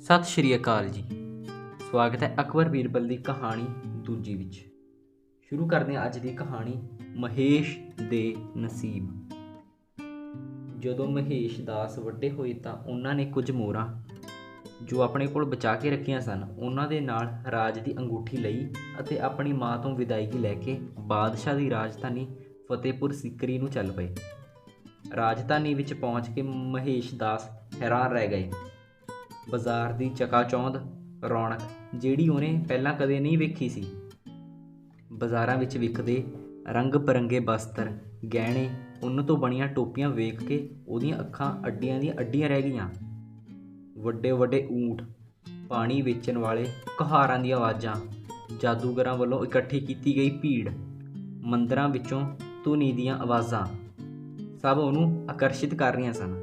ਸਤਿ ਸ਼੍ਰੀ ਅਕਾਲ ਜੀ। ਸਵਾਗਤ ਹੈ ਅਕਬਰ ਬੀਰਬਲ ਦੀ ਕਹਾਣੀ ਦੂਜੀ ਵਿੱਚ। ਸ਼ੁਰੂ ਕਰਦੇ ਹਾਂ ਅੱਜ ਦੀ ਕਹਾਣੀ, ਮਹੇਸ਼ ਦੇ ਨਸੀਬ। ਜਦੋਂ ਮਹੇਸ਼ ਦਾਸ ਵੱਡੇ ਹੋਏ ਤਾਂ ਉਹਨਾਂ ਨੇ ਕੁਝ ਮੋਹਰਾਂ ਜੋ ਆਪਣੇ ਕੋਲ ਬਚਾ ਕੇ ਰੱਖੀਆਂ ਸਨ, ਉਹਨਾਂ ਦੇ ਨਾਲ ਰਾਜ ਦੀ ਅੰਗੂਠੀ ਲਈ ਅਤੇ ਆਪਣੀ ਮਾਂ ਤੋਂ ਵਿਦਾਇਗੀ ਲੈ ਕੇ ਬਾਦਸ਼ਾਹ ਦੀ ਰਾਜਧਾਨੀ ਫਤਿਹਪੁਰ ਸਿਕਰੀ ਨੂੰ ਚੱਲ ਪਏ। ਰਾਜਧਾਨੀ ਵਿੱਚ ਪਹੁੰਚ ਕੇ ਮਹੇਸ਼ ਦਾਸ ਹੈਰਾਨ ਰਹਿ ਗਏ। ਬਾਜ਼ਾਰ ਦੀ ਚਕਾਚੌਂਦ ਰੌਣਕ, ਜਿਹੜੀ ਉਹਨੇ ਪਹਿਲਾਂ ਕਦੇ ਨਹੀਂ ਵੇਖੀ ਸੀ। ਬਾਜ਼ਾਰਾਂ ਵਿੱਚ ਵਿਕਦੇ ਰੰਗ ਬਰੰਗੇ ਬਸਤਰ, ਗਹਿਣੇ ਉਹਨਾਂ ਤੋਂ ਬਣੀਆਂ ਟੋਪੀਆਂ ਵੇਖ ਕੇ ਉਹਦੀਆਂ ਅੱਖਾਂ ਅੱਡੀਆਂ ਦੀਆਂ ਅੱਡੀਆਂ ਰਹਿ ਗਈਆਂ। ਵੱਡੇ ਵੱਡੇ ਊਂਟ, ਪਾਣੀ ਵੇਚਣ ਵਾਲੇ ਕਹਾਰਾਂ ਦੀਆਂ ਆਵਾਜ਼ਾਂ, ਜਾਦੂਗਰਾਂ ਵੱਲੋਂ ਇਕੱਠੀ ਕੀਤੀ ਗਈ ਭੀੜ, ਮੰਦਰਾਂ ਵਿੱਚੋਂ ਧੁਨੀ ਦੀਆਂ ਆਵਾਜ਼ਾਂ। ਸਭ ਉਹਨੂੰ ਆਕਰਸ਼ਿਤ ਕਰ ਰਹੀਆਂ ਸਨ।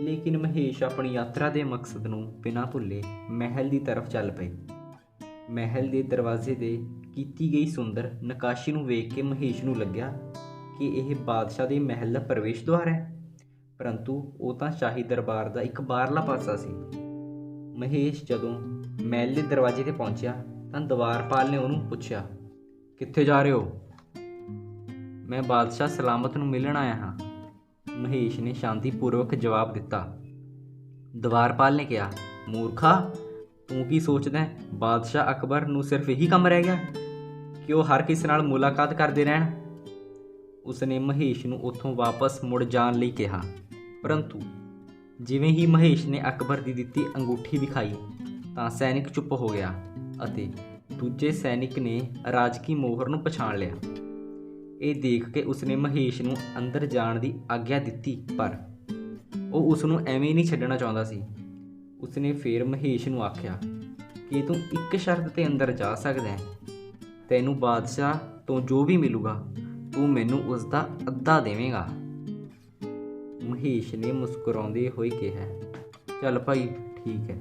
ਲੇਕਿਨ ਮਹੇਸ਼ ਆਪਣੀ ਯਾਤਰਾ ਦੇ ਮਕਸਦ ਨੂੰ ਬਿਨਾਂ ਭੁੱਲੇ ਮਹਿਲ ਦੀ ਤਰਫ ਚੱਲ ਪਏ। ਮਹਿਲ ਦੇ ਦਰਵਾਜ਼ੇ ਦੇ ਕੀਤੀ ਗਈ ਸੁੰਦਰ ਨਕਾਸ਼ੀ ਨੂੰ ਵੇਖ ਕੇ ਮਹੇਸ਼ ਨੂੰ ਲੱਗਿਆ ਕਿ ਇਹ ਬਾਦਸ਼ਾਹ ਦੇ ਮਹਿਲ ਦਾ ਪ੍ਰਵੇਸ਼ ਦੁਆਰ ਹੈ। ਪਰੰਤੂ ਉਹ ਤਾਂ ਸ਼ਾਹੀ ਦਰਬਾਰ ਦਾ ਇੱਕ ਬਾਹਰਲਾ ਪਾਸਾ ਸੀ। ਮਹੇਸ਼ ਜਦੋਂ ਮਹਿਲ ਦੇ ਦਰਵਾਜ਼ੇ ਤੇ ਪਹੁੰਚਿਆ ਤਾਂ ਦਵਾਰਪਾਲ ਨੇ ਉਹਨੂੰ ਪੁੱਛਿਆ, ਕਿੱਥੇ ਜਾ ਰਹੇ ਹੋ? ਮੈਂ ਬਾਦਸ਼ਾਹ ਸਲਾਮਤ ਨੂੰ ਮਿਲਣ ਆਇਆ ਹਾਂ। ਮਹੇਸ਼ ਨੇ ਸ਼ਾਂਤੀਪੂਰਵਕ ਜਵਾਬ ਦਿੱਤਾ। ਦਵਾਰਪਾਲ ਨੇ ਕਿਹਾ, ਮੂਰਖਾ, ਤੂੰ ਕੀ ਸੋਚਦਾ ਬਾਦਸ਼ਾਹ ਅਕਬਰ ਨੂੰ ਸਿਰਫ ਇਹੀ ਕੰਮ ਰਹਿ ਗਿਆ? ਕਿ ਉਹ ਹਰ ਕਿਸੇ ਨਾਲ ਮੁਲਾਕਾਤ ਕਰਦੇ ਰਹਿਣ? ਉਸਨੇ ਮਹੇਸ਼ ਨੂੰ ਉੱਥੋਂ ਵਾਪਸ ਮੁੜ ਜਾਣ ਲਈ ਕਿਹਾ। ਪਰੰਤੂ ਜਿਵੇਂ ਹੀ ਮਹੇਸ਼ ਨੇ ਅਕਬਰ ਦੀ ਦਿੱਤੀ ਅੰਗੂਠੀ ਵਿਖਾਈ, ਤਾਂ ਸੈਨਿਕ ਚੁੱਪ ਹੋ ਗਿਆ ਅਤੇ ਦੂਜੇ ਸੈਨਿਕ ਨੇ ਰਾਜਕੀ ਮੋਹਰ ਨੂੰ ਪਛਾਣ ਲਿਆ। ਇਹ ਦੇਖ ਕੇ ਉਸਨੇ ਮਹੇਸ਼ ਨੂੰ ਅੰਦਰ ਜਾਣ ਦੀ ਆਗਿਆ ਦਿੱਤੀ, ਪਰ ਉਹ ਉਸ ਨੂੰ ਐਵੇਂ ਨਹੀਂ ਛੱਡਣਾ ਚਾਹੁੰਦਾ ਸੀ। ਉਸਨੇ ਫੇਰ ਮਹੇਸ਼ ਨੂੰ ਆਖਿਆ, ਕਿ ਤੂੰ ਇੱਕ ਸ਼ਰਤ ਤੇ ਅੰਦਰ ਜਾ ਸਕਦਾ ਹੈ? ਤੈਨੂੰ ਬਾਦਸ਼ਾਹ ਤੋਂ ਜੋ ਵੀ ਮਿਲੂਗਾ, ਤੂੰ ਮੈਨੂੰ ਉਸ ਦਾ ਅੱਧਾ ਦੇਵੇਂਗਾ। ਮਹੇਸ਼ ਨੇ ਮੁਸਕਰਾਉਂਦੇ ਹੋਏ ਕਿਹਾ, ਚੱਲ ਭਾਈ, ਠੀਕ ਹੈ।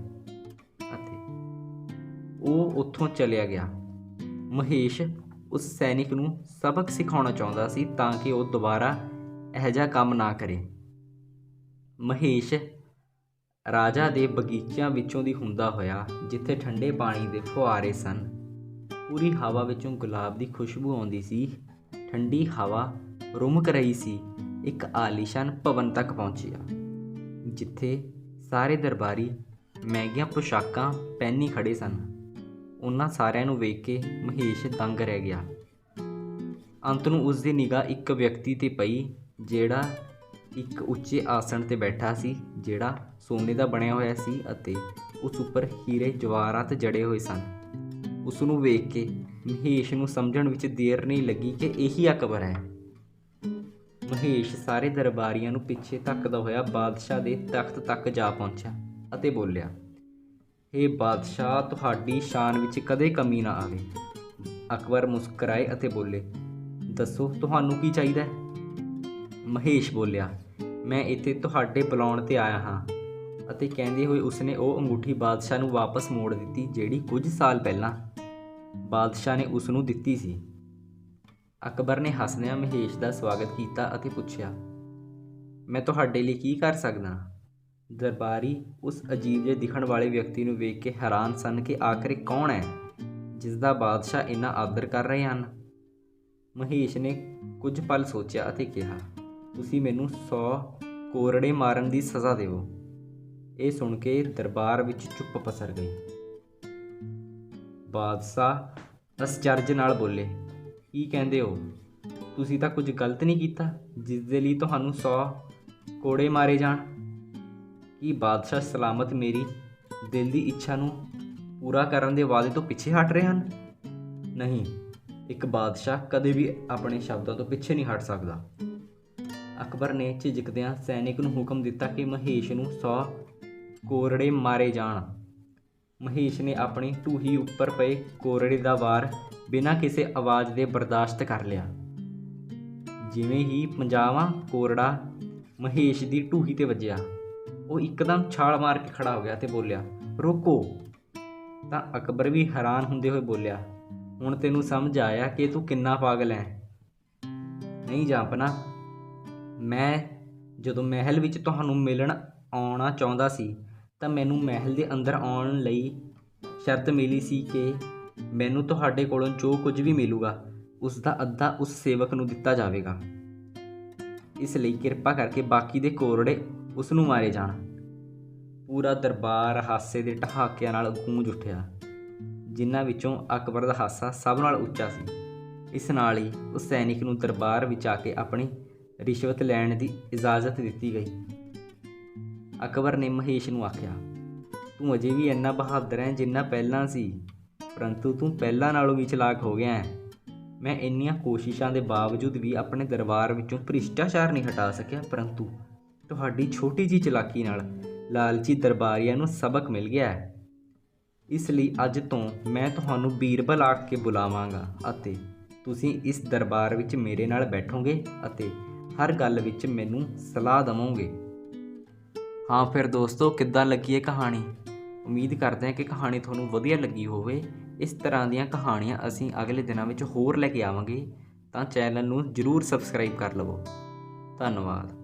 ਅਤੇ ਉਹ ਉੱਥੋਂ ਚਲਿਆ ਗਿਆ। ਮਹੇਸ਼ ਉਸ ਸੈਨਿਕ ਨੂੰ ਸਬਕ ਸਿਖਾਉਣਾ ਚਾਹੁੰਦਾ ਸੀ ਤਾਂ ਕਿ ਉਹ ਦੁਬਾਰਾ ਇਹੋ ਜਿਹਾ ਕੰਮ ਨਾ ਕਰੇ। ਮਹੇਸ਼ ਰਾਜਾ ਦੇ ਬਗੀਚਿਆਂ ਵਿੱਚੋਂ ਦੀ ਹੁੰਦਾ ਹੋਇਆ, ਜਿੱਥੇ ਠੰਡੇ ਪਾਣੀ ਦੇ ਫੁਹਾਰੇ ਸਨ, ਪੂਰੀ ਹਵਾ ਵਿੱਚੋਂ ਗੁਲਾਬ ਦੀ ਖੁਸ਼ਬੂ ਆਉਂਦੀ ਸੀ। ਠੰਡੀ ਹਵਾ ਰੁਮਕ ਰਹੀ ਸੀ। ਇੱਕ ਆਲੀਸ਼ਾਨ ਭਵਨ ਤੱਕ ਪਹੁੰਚਿਆ, ਜਿੱਥੇ ਸਾਰੇ ਦਰਬਾਰੀ ਮਹਿੰਗੀਆਂ ਪੁਸ਼ਾਕਾਂ ਪਹਿਨੀ ਖੜੇ ਸਨ। ਉਹਨਾਂ ਸਾਰਿਆਂ ਨੂੰ ਵੇਖ ਕੇ ਮਹੇਸ਼ ਦੰਗ ਰਹਿ ਗਿਆ। ਅੰਤ ਨੂੰ ਉਸ ਦੀ ਨਿਗਾਹ ਇੱਕ ਵਿਅਕਤੀ ਤੇ ਪਈ, ਜਿਹੜਾ ਇੱਕ ਉੱਚੇ ਆਸਣ ਤੇ ਬੈਠਾ ਸੀ, ਜਿਹੜਾ ਸੋਨੇ ਦਾ ਬਣਿਆ ਹੋਇਆ ਸੀ ਅਤੇ ਉਸ ਉੱਪਰ ਹੀਰੇ ਜਵਾਹਰਾਤ ਜੜੇ ਹੋਏ ਸਨ। ਉਸ ਨੂੰ ਵੇਖ ਕੇ ਮਹੇਸ਼ ਨੂੰ ਸਮਝਣ ਵਿੱਚ ਦੇਰ ਨਹੀਂ ਲੱਗੀ ਕਿ ਇਹੀ ਅਕਬਰ ਹੈ। ਮਹੇਸ਼ ਸਾਰੇ ਦਰਬਾਰੀਆਂ ਨੂੰ ਪਿੱਛੇ ਧੱਕਦਾ ਹੋਇਆ ਬਾਦਸ਼ਾਹ ਦੇ ਤਖਤ ਤੱਕ ਜਾ ਪਹੁੰਚਿਆ ਅਤੇ ਬੋਲਿਆ ਹੇ ਬਾਦਸ਼ਾਹ, ਤੁਹਾਡੀ ਸ਼ਾਨ ਵਿੱਚ ਕਦੇ ਕਮੀ ਨਾ ਆਵੇ। ਅਕਬਰ ਮੁਸਕਰਾਏ ਅਤੇ ਬੋਲੇ, ਦੱਸੋ, ਤੁਹਾਨੂੰ ਕੀ ਚਾਹੀਦਾ ਹੈ? ਮਹੇਸ਼ ਬੋਲਿਆ, ਮੈਂ ਇੱਥੇ ਤੁਹਾਡੇ ਬੁਲਾਉਣ ਤੇ ਆਇਆ ਹਾਂ। ਅਤੇ ਕਹਿੰਦੇ ਹੋਏ ਉਸਨੇ ਉਹ ਅੰਗੂਠੀ ਬਾਦਸ਼ਾਹ ਨੂੰ ਵਾਪਸ ਮੋੜ ਦਿੱਤੀ, ਜਿਹੜੀ ਕੁਝ ਸਾਲ ਪਹਿਲਾਂ ਬਾਦਸ਼ਾਹ ਨੇ ਉਸ ਨੂੰ ਦਿੱਤੀ ਸੀ। ਅਕਬਰ ਨੇ ਹੱਸਦਿਆਂ ਮਹੇਸ਼ ਦਾ ਸਵਾਗਤ ਕੀਤਾ ਅਤੇ ਪੁੱਛਿਆ, ਮੈਂ ਤੁਹਾਡੇ ਲਈ ਕੀ ਕਰ ਸਕਦਾ ਦਰਬਾਰੀ ਉਸ ਅਜੀਬ ਜਿਹੇ ਦਿਖਣ ਵਾਲੇ ਵਿਅਕਤੀ ਨੂੰ ਵੇਖ ਕੇ ਹੈਰਾਨ ਸਨ ਕਿ ਆਖਰ ਇਹ ਕੌਣ ਹੈ, ਜਿਸ ਦਾ ਬਾਦਸ਼ਾਹ ਇੰਨਾ ਆਦਰ ਕਰ ਰਹੇ ਹਨ। ਮਹੇਸ਼ ਨੇ ਕੁਝ ਪਲ ਸੋਚਿਆ ਅਤੇ ਕਿਹਾ, ਤੁਸੀਂ ਮੈਨੂੰ 100 ਕੋਰੜੇ ਮਾਰਨ ਦੀ ਸਜ਼ਾ ਦਿਓ। ਇਹ ਸੁਣ ਕੇ ਦਰਬਾਰ ਵਿੱਚ ਚੁੱਪ ਪਸਰ ਗਈ। ਬਾਦਸ਼ਾਹ ਅਸਚਰਜ ਨਾਲ ਬੋਲੇ, ਕੀ ਕਹਿੰਦੇ ਹੋ? ਤੁਸੀਂ ਤਾਂ ਕੁਝ ਗਲਤ ਨਹੀਂ ਕੀਤਾ, ਜਿਸ ਦੇ ਲਈ ਤੁਹਾਨੂੰ 100 ਕੋੜੇ ਮਾਰੇ ਜਾਣ। ਕਿ ਬਾਦਸ਼ਾਹ ਸਲਾਮਤ ਮੇਰੀ ਦਿਲ ਦੀ ਇੱਛਾ ਨੂੰ ਪੂਰਾ ਕਰਨ ਦੇ ਵਾਅਦੇ ਤੋਂ ਪਿੱਛੇ ਹਟ ਰਹੇ ਹਨ? ਨਹੀਂ, ਇੱਕ ਬਾਦਸ਼ਾਹ ਕਦੇ ਵੀ ਆਪਣੇ ਸ਼ਬਦਾਂ ਤੋਂ ਪਿੱਛੇ ਨਹੀਂ ਹਟ ਸਕਦਾ। ਅਕਬਰ ਨੇ ਝਿਜਕਦਿਆਂ ਸੈਨਿਕ ਨੂੰ ਹੁਕਮ ਦਿੱਤਾ ਕਿ ਮਹੇਸ਼ ਨੂੰ 100 ਕੋਰੜੇ ਮਾਰੇ ਜਾਣ। ਮਹੇਸ਼ ਨੇ ਆਪਣੀ ਢੂਹੀ ਉੱਪਰ ਪਏ ਕੋਰੜੇ ਦਾ ਵਾਰ ਬਿਨਾਂ ਕਿਸੇ ਆਵਾਜ਼ ਦੇ ਬਰਦਾਸ਼ਤ ਕਰ ਲਿਆ। ਜਿਵੇਂ ਹੀ ਪੰਜਾਵਾਂ ਕੋਰੜਾ ਮਹੇਸ਼ ਦੀ ਢੂਹੀ ਤੇ ਵੱਜਿਆ ਉਹ ਇੱਕਦਮ ਛਾਲ ਮਾਰ ਕੇ ਖੜਾ ਹੋ ਗਿਆ ਤੇ ਬੋਲਿਆ, ਰੁਕੋ। ਤਾਂ ਅਕਬਰ ਵੀ ਹੈਰਾਨ ਹੁੰਦੇ ਹੋਏ ਬੋਲਿਆ, ਹੁਣ ਤੈਨੂੰ ਸਮਝ ਆਇਆ ਕਿ ਤੂੰ ਕਿੰਨਾ ਪਾਗਲ ਹੈ ਨਹੀਂ ਜਾਪਨਾ, ਮੈਂ ਜਦੋਂ ਮਹਿਲ ਵਿੱਚ ਤੁਹਾਨੂੰ ਮਿਲਣ ਆਉਣਾ ਚਾਹੁੰਦਾ ਸੀ, ਤਾਂ ਮੈਨੂੰ ਮਹਿਲ ਦੇ ਅੰਦਰ ਆਉਣ ਲਈ ਸ਼ਰਤ ਮਿਲੀ ਸੀ ਕਿ ਮੈਨੂੰ ਤੁਹਾਡੇ ਕੋਲੋਂ ਜੋ ਕੁਝ ਵੀ ਮਿਲੂਗਾ, ਉਸ ਦਾ ਅੱਧਾ ਉਸ ਸੇਵਕ ਨੂੰ ਦਿੱਤਾ ਜਾਵੇਗਾ। ਇਸ ਲਈ ਕਿਰਪਾ ਕਰਕੇ ਬਾਕੀ ਦੇ ਕੋਰੜੇ ਉਸ ਨੂੰ ਮਾਰੇ ਜਾਣ। ਪੂਰਾ ਦਰਬਾਰ ਹਾਸੇ ਦੇ ਠਹਾਕਿਆਂ ਨਾਲ ਗੂੰਜ ਉੱਠਿਆ। ਜਿਨ੍ਹਾਂ ਵਿੱਚੋਂ ਅਕਬਰ ਦਾ ਹਾਸਾ ਸਭ ਨਾਲ ਉੱਚਾ ਸੀ। ਇਸ ਨਾਲ ਹੀ ਉਸ ਸੈਨਿਕ ਨੂੰ ਦਰਬਾਰ ਵਿੱਚ ਆ ਕੇ ਆਪਣੀ ਰਿਸ਼ਵਤ ਲੈਣ ਦੀ ਇਜਾਜ਼ਤ ਦਿੱਤੀ ਗਈ। ਅਕਬਰ ਨੇ ਮਹੇਸ਼ ਨੂੰ ਆਖਿਆ, ਤੂੰ ਅਜੇ ਵੀ ਇੰਨਾ ਬਹਾਦਰ ਹੈ ਜਿੰਨਾ ਪਹਿਲਾਂ ਸੀ, ਪਰੰਤੂ ਤੂੰ ਪਹਿਲਾਂ ਨਾਲੋਂ ਵੀ ਚਲਾਕ ਹੋ ਗਿਆ ਹੈ। ਮੈਂ ਇੰਨੀਆਂ ਕੋਸ਼ਿਸ਼ਾਂ ਦੇ ਬਾਵਜੂਦ ਵੀ ਆਪਣੇ ਦਰਬਾਰ ਵਿੱਚੋਂ ਭ੍ਰਿਸ਼ਟਾਚਾਰ ਨਹੀਂ ਹਟਾ ਸਕਿਆ, ਪਰੰਤੂ ਤੁਹਾਡੀ ਛੋਟੀ ਜੀ ਚਲਾਕੀ ਨਾਲ ਲਾਲਚੀ ਦਰਬਾਰੀਆਂ ਨੂੰ ਸਬਕ ਮਿਲ ਗਿਆ ਹੈ। ਇਸ ਲਈ ਅੱਜ ਤੋਂ ਮੈਂ ਤੁਹਾਨੂੰ ਬੀਰਬਲ ਆਖ ਕੇ ਬੁਲਾਵਾਂਗਾ ਅਤੇ ਤੁਸੀਂ ਇਸ ਦਰਬਾਰ ਵਿੱਚ ਮੇਰੇ ਨਾਲ ਬੈਠੋਗੇ ਅਤੇ ਹਰ ਗੱਲ ਵਿੱਚ ਮੈਨੂੰ ਸਲਾਹ ਦੇਵੋਗੇ। ਹਾਂ, ਫਿਰ ਦੋਸਤੋ, ਕਿੱਦਾਂ ਲੱਗੀ ਇਹ ਕਹਾਣੀ? ਉਮੀਦ ਕਰਦੇ ਹਾਂ ਕਿ ਕਹਾਣੀ ਤੁਹਾਨੂੰ ਵਧੀਆ ਲੱਗੀ ਹੋਵੇ। ਇਸ ਤਰ੍ਹਾਂ ਦੀਆਂ ਕਹਾਣੀਆਂ ਅਸੀਂ ਅਗਲੇ ਦਿਨਾਂ ਵਿੱਚ ਹੋਰ ਲੈ ਕੇ ਆਵਾਂਗੇ। ਤਾਂ ਚੈਨਲ ਨੂੰ ਜਰੂਰ ਸਬਸਕ੍ਰਾਈਬ ਕਰ ਲਵੋ। ਧੰਨਵਾਦ।